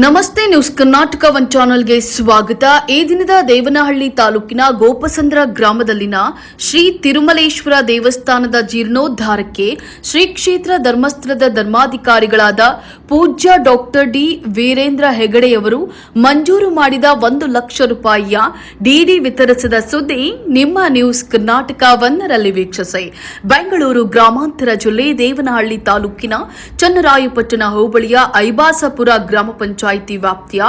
ನಮಸ್ತೆ news Karnataka one ಚಾನೆಲ್ಗೆ ಸ್ವಾಗತ. ಈ ದಿನದ ದೇವನಹಳ್ಳಿ ತಾಲೂಕಿನ ಗೋಪಸಂದ್ರ ಗ್ರಾಮದಲ್ಲಿನ ಶ್ರೀ ತಿರುಮಲೇಶ್ವರ ದೇವಸ್ಥಾನದ ಜೀರ್ಣೋದ್ಧಾರಕ್ಕೆ ಶ್ರೀ ಕ್ಷೇತ್ರ ಧರ್ಮಸ್ಥಳದ ಧರ್ಮಾಧಿಕಾರಿಗಳಾದ ಪೂಜ್ಯ ಡಾಕ್ಟರ್ ಡಿ ವೀರೇಂದ್ರ ಹೆಗಡೆಯವರು ಮಂಜೂರು ಮಾಡಿದ ಒಂದು ಲಕ್ಷ ರೂಪಾಯಿಯ ಡಿಡಿ ವಿತರಿಸಿದ ಸುದ್ದಿ ನಿಮ್ಮ ನ್ಯೂಸ್ ಕರ್ನಾಟಕ ಒನ್ನರಲ್ಲಿ ವೀಕ್ಷಿಸಿ. ಬೆಂಗಳೂರು ಗ್ರಾಮಾಂತರ ಜಿಲ್ಲೆ ದೇವನಹಳ್ಳಿ ತಾಲೂಕಿನ ಚನ್ನರಾಯಪಟ್ಟಣ ಹೋಬಳಿಯ ಐಬಾಸಪುರ ಗ್ರಾಮ ಪಂಚಾಯಿತಿ ವ್ಯಾಪ್ತಿಯ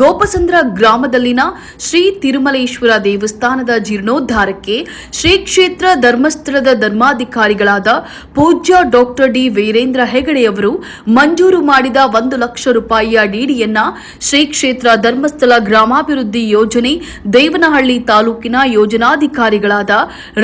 ಗೋಪಸಂದ್ರ ಗ್ರಾಮದಲ್ಲಿನ ಶ್ರೀ ತಿರುಮಲೇಶ್ವರ ದೇವಸ್ಥಾನದ ಜೀರ್ಣೋದ್ಧಾರಕ್ಕೆ ಶ್ರೀ ಕ್ಷೇತ್ರ ಧರ್ಮಸ್ಥಳದ ಧರ್ಮಾಧಿಕಾರಿಗಳಾದ ಪೂಜ್ಯ ಡಾಕ್ಟರ್ ಡಿ ವೀರೇಂದ್ರ ಹೆಗಡೆಯವರು ಮಂಜೂರು ಮಾಡಿದ ಒಂದು ಲಕ್ಷ ರೂಪಾಯಿಯ ಡಿಡಿಯನ್ನ ಶ್ರೀ ಕ್ಷೇತ್ರ ಧರ್ಮಸ್ಥಳ ಗ್ರಾಮಾಭಿವೃದ್ಧಿ ಯೋಜನೆ ದೇವನಹಳ್ಳಿ ತಾಲೂಕಿನ ಯೋಜನಾಧಿಕಾರಿಗಳಾದ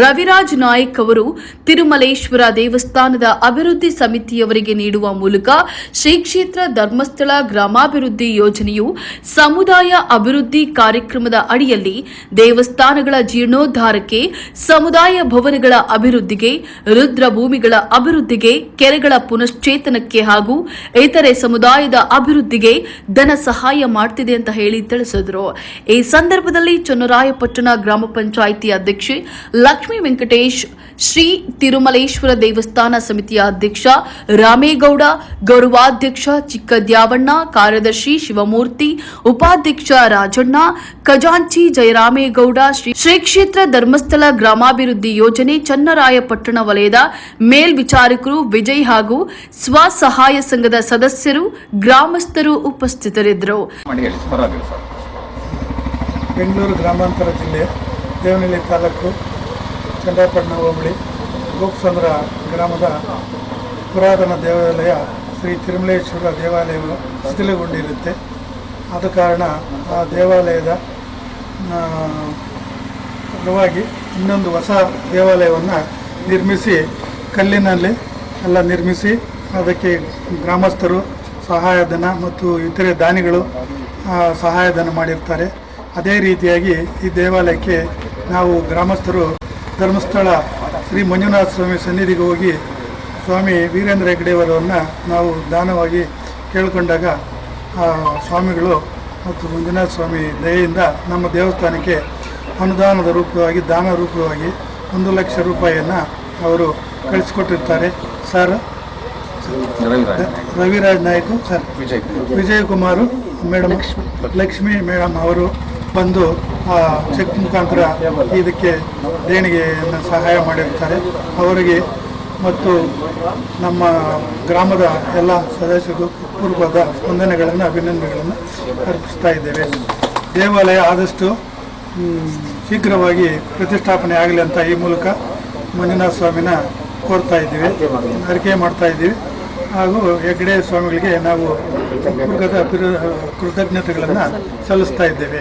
ರವಿರಾಜ್ ನಾಯಕ್ ಅವರು ತಿರುಮಲೇಶ್ವರ ದೇವಸ್ಥಾನದ ಅಭಿವೃದ್ಧಿ ಸಮಿತಿಯವರಿಗೆ ನೀಡುವ ಮೂಲಕ ಶ್ರೀ ಕ್ಷೇತ್ರ ಧರ್ಮಸ್ಥಳ ಗ್ರಾಮಾಭಿವೃದ್ಧಿ ಯೋಜನೆಯು ಸಮುದಾಯ ಅಭಿವೃದ್ಧಿ ಕಾರ್ಯಕ್ರಮದ ಅಡಿಯಲ್ಲಿ ದೇವಸ್ಥಾನಗಳ ಜೀರ್ಣೋದ್ಧಾರಕ್ಕೆ, ಸಮುದಾಯ ಭವನಗಳ ಅಭಿವೃದ್ಧಿಗೆ, ರುದ್ರಭೂಮಿಗಳ ಅಭಿವೃದ್ಧಿಗೆ, ಕೆರೆಗಳ ಪುನಶ್ಚೇತನಕ್ಕೆ ಹಾಗೂ ಇತರೆ ಸಮುದಾಯದ ಅಭಿವೃದ್ಧಿಗೆ ಧನ ಸಹಾಯ ಮಾಡ್ತಿದೆ ಅಂತ ಹೇಳಿ ತಿಳಿಸಿದರು. ಈ ಸಂದರ್ಭದಲ್ಲಿ ಚನ್ನರಾಯಪಟ್ಟಣ ಗ್ರಾಮ ಪಂಚಾಯಿತಿ ಅಧ್ಯಕ್ಷೆ ಲಕ್ಷ್ಮೀ ವೆಂಕಟೇಶ್, ಶ್ರೀ ತಿರುಮಲೇಶ್ವರ ದೇವಸ್ಥಾನ ಸಮಿತಿಯ ಅಧ್ಯಕ್ಷ ರಾಮೇಗೌಡ, ಗೌರವಾಧ್ಯಕ್ಷ ಚಿಕ್ಕದ್ಯಾವಣ್ಣ, ಕಾರ್ಯದರ್ಶಿ ಶಿವಮೂರ್ತಿ ಉಪಾಧ್ಯಕ್ಷ ರಾಜಣ್ಣ ಖಜಾಂಚಿ ಜಯರಾಮೇಗೌಡ ಶ್ರೀ ಶ್ರೀ ಕ್ಷೇತ್ರ ಧರ್ಮಸ್ಥಳ ಗ್ರಾಮಾಭಿವೃದ್ಧಿ ಯೋಜನೆ ಚನ್ನರಾಯಪಟ್ಟಣ ವಲಯದ ಮೇಲ್ವಿಚಾರಕರು ವಿಜಯ್ ಹಾಗೂ ಸ್ವಸಹಾಯ ಸಂಘದ ಸದಸ್ಯರು ಗ್ರಾಮಸ್ಥರು ಉಪಸ್ಥಿತರಿದ್ದರು. ಬೆಂಗಳೂರು ಗ್ರಾಮಾಂತರ ಜಿಲ್ಲೆ ದೇವನಹಳ್ಳಿ ತಾಲೂಕು ಚಂದ್ರಪಟ್ಟಣ ಹೋಬಳಿ ಗೋಪಸಂದ್ರ ಗ್ರಾಮದ ಪುರಾತನ ದೇವಾಲಯ ಶ್ರೀ ತಿರುಮಲೇಶ್ವರ ದೇವಾಲಯವು ಶಿಥಿಲಗೊಂಡಿರುತ್ತೆ. ಆದ ಕಾರಣ ಆ ದೇವಾಲಯದ ಪರವಾಗಿ ಇನ್ನೊಂದು ಹೊಸ ದೇವಾಲಯವನ್ನು ನಿರ್ಮಿಸಿ, ಕಲ್ಲಿನಲ್ಲಿ ಎಲ್ಲ ನಿರ್ಮಿಸಿ, ಅದಕ್ಕೆ ಗ್ರಾಮಸ್ಥರು ಸಹಾಯಧನ ಮತ್ತು ಇತರೆ ದಾನಿಗಳು ಸಹಾಯಧನ ಮಾಡಿರ್ತಾರೆ. ಅದೇ ರೀತಿಯಾಗಿ ಈ ದೇವಾಲಯಕ್ಕೆ ನಾವು ಗ್ರಾಮಸ್ಥರು ಧರ್ಮಸ್ಥಳ ಶ್ರೀ ಮಂಜುನಾಥ ಸ್ವಾಮಿ ಸನ್ನಿಧಿಗೆ ಹೋಗಿ ಸ್ವಾಮಿ ವೀರೇಂದ್ರ ಹೆಗ್ಡೆಯವರನ್ನು ನಾವು ದಾನವಾಗಿ ಕೇಳಿಕೊಂಡಾಗ, ಆ, ಸ್ವಾಮಿಗಳು ಮತ್ತು ಮಂಜುನಾಥ ಸ್ವಾಮಿ ದಯೆಯಿಂದ ನಮ್ಮ ದೇವಸ್ಥಾನಕ್ಕೆ ಅನುದಾನದ ರೂಪವಾಗಿ, ದಾನ ರೂಪವಾಗಿ ಒಂದು ಲಕ್ಷ ರೂಪಾಯಿಯನ್ನು ಅವರು ಕಳಿಸಿಕೊಟ್ಟಿರ್ತಾರೆ. Sir Raviraj Naik sir Vijay Vijay Kumar madam Lakshmi madam ಅವರು ಬಂದು, ಆ, ಚೆಕ್ ಮುಖಾಂತರ ಇದಕ್ಕೆ ದೇಣಿಗೆಯನ್ನು ಸಹಾಯ ಮಾಡಿರ್ತಾರೆ. ಅವರಿಗೆ ಮತ್ತು ನಮ್ಮ ಗ್ರಾಮದ ಎಲ್ಲ ಸದಸ್ಯರಿಗೂ ಪೂರ್ವದ ವಂದನೆಗಳನ್ನು ಅಭಿನಂದನೆಗಳನ್ನು ಅರ್ಪಿಸ್ತಾ ಇದ್ದೇವೆ. ದೇವಾಲಯ ಆದಷ್ಟು ಶೀಘ್ರವಾಗಿ ಪ್ರತಿಷ್ಠಾಪನೆ ಆಗಲಿ ಅಂತ ಈ ಮೂಲಕ ಮಂಜುನಾಥ ಸ್ವಾಮಿನ ಕೋರ್ತಾ ಇದ್ದೀವಿ ಅರಿಕೆ ಮಾಡ್ತಾ ಇದ್ದೀವಿ. ಹಾಗೂ ಹೆಗ್ಡೆ ಸ್ವಾಮಿಗಳಿಗೆ ನಾವು ಕೃತಜ್ಞತೆಗಳನ್ನು ಸಲ್ಲಿಸ್ತಾ ಇದ್ದೇವೆ.